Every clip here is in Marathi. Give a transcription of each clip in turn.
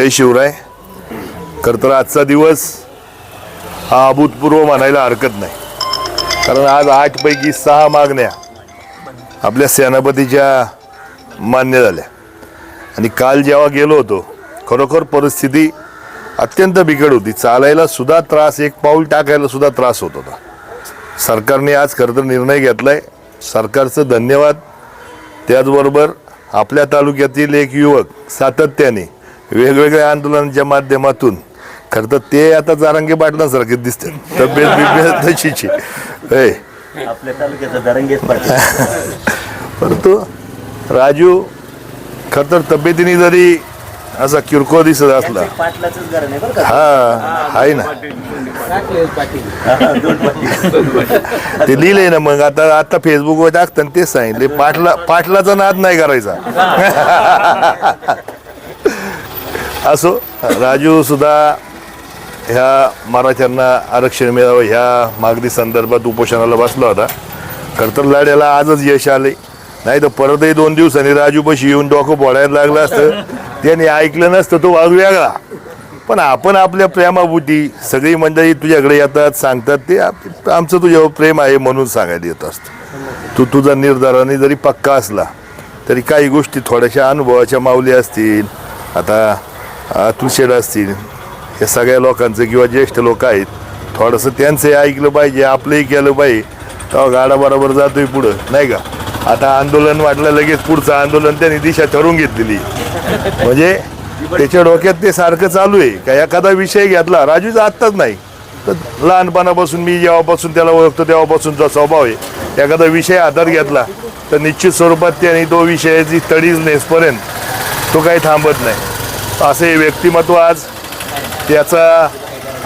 जय शिवराय. खरं तर आजचा दिवस हा अभूतपूर्व म्हणायला हरकत नाही. कारण आज आठपैकी सहा मागण्या आपल्या सेनापतीच्या मान्य झाल्या. आणि काल जेव्हा गेलो होतो खरोखर परिस्थिती अत्यंत बिकट होती. चालायला सुद्धा त्रास एक पाऊल टाकायला सुद्धा त्रास होत होता. सरकारने आज खरं तर निर्णय घेतला आहे सरकारचं धन्यवाद. त्याचबरोबर आपल्या तालुक्यातील एक युवक सातत्याने वेगवेगळ्या आंदोलनाच्या माध्यमातून खरं तर ते आता जारांगे पाटलांसारखे दिसते तब्येत बिब्येत तशीची. होय आपल्या तालुक्याचा परंतु राजू खरं तर तब्येतीने जरी असा किरकोळ दिसत असला हा आहे ना. ते लिहिलंय ना मग आता आता फेसबुकवर टाकतं तेच सांगितले पाटला पाटलाचा नाद नाही करायचा. असो राजू सुद्धा ह्या मराठ्यांना आरक्षण मिळावं ह्या मागणी संदर्भात उपोषणाला बसला होता. खरं तर लढ्याला आजच यश आले नाही तर परतही दोन दिवसांनी राजूपाशी येऊन डोकं बोलायला लागलं असतं. त्याने ऐकलं नसतं तो वाघ वेगळा. पण आपण आपल्या प्रेमाबुटी सगळी मंडळी तुझ्याकडे येतात सांगतात ते आमचं तुझ्यावर प्रेम आहे म्हणून सांगायला येत असतं. तू तुझा निर्धाराने जरी पक्का असला तरी काही गोष्टी थोड्याशा अनुभवाच्या माऊली असतील. आता अतुल शेड असतील. या सगळ्या लोकांचं किंवा ज्येष्ठ लोक आहेत थोडंसं त्यांचंही ऐकलं पाहिजे आपलंही केलं पाहिजे. तेव्हा गाडा बरोबर जातोय पुढं नाही का? आता आंदोलन वाटलं लगेच पुढचं आंदोलन त्यांनी दिशा ठरवून घेतलेली. म्हणजे त्याच्या डोक्यात ते सारखं चालू आहे. का एखादा विषय घेतला राजूचा आत्ताच नाही. तर लहानपणापासून मी जेव्हापासून त्याला ओळखतो तेव्हापासूनचा स्वभाव आहे. एखादा विषय हातात घेतला तर निश्चित स्वरूपात त्याने तो विषयाची तडीच नेसपर्यंत तो काही थांबत नाही. असे व्यक्तिमत्व आज त्याचा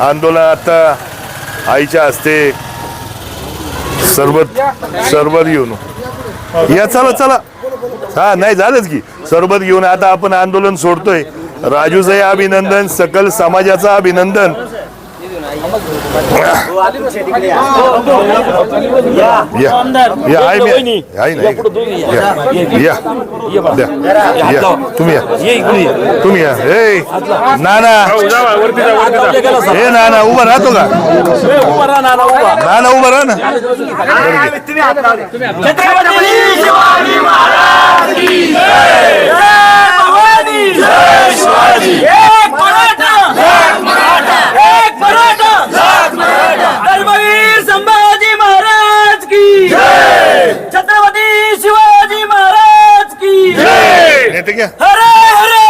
आंदोलन आता आईच्या हस्ते सरबत सरबत घेऊन. या चला चला. हा नाही झालंच की. सरबत घेऊन आता आपण आंदोलन सोडतोय. राजूचं अभिनंदन सकल समाजाचं अभिनंदन हो, अतुल शेठ इकडे या. या. या या आहे मी आहे ना या या द्या. या तुम्ही या तुम्ही या ए नाना ए नाना उभा राहतो का नाना उभा राहा ना एक मराठा एक मराठा एक मराठा धर्मवीर संभाजी महाराज की छत्रपती शिवाजी महाराज की नेते क्या हरे हरे!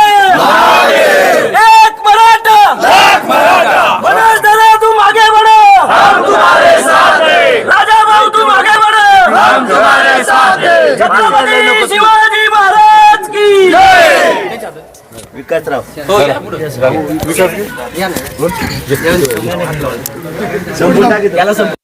एक मराठा! एक मराठा! मनोज दादा तुम आगे बढ़ो हम तुम्हारे साथ हैं। राजा भाऊ तुम आगे बढ़ो हम तुम्हारे साथ हैं। छत्रपती शिवाजी महाराज की विकासराव। संपून टाकीत.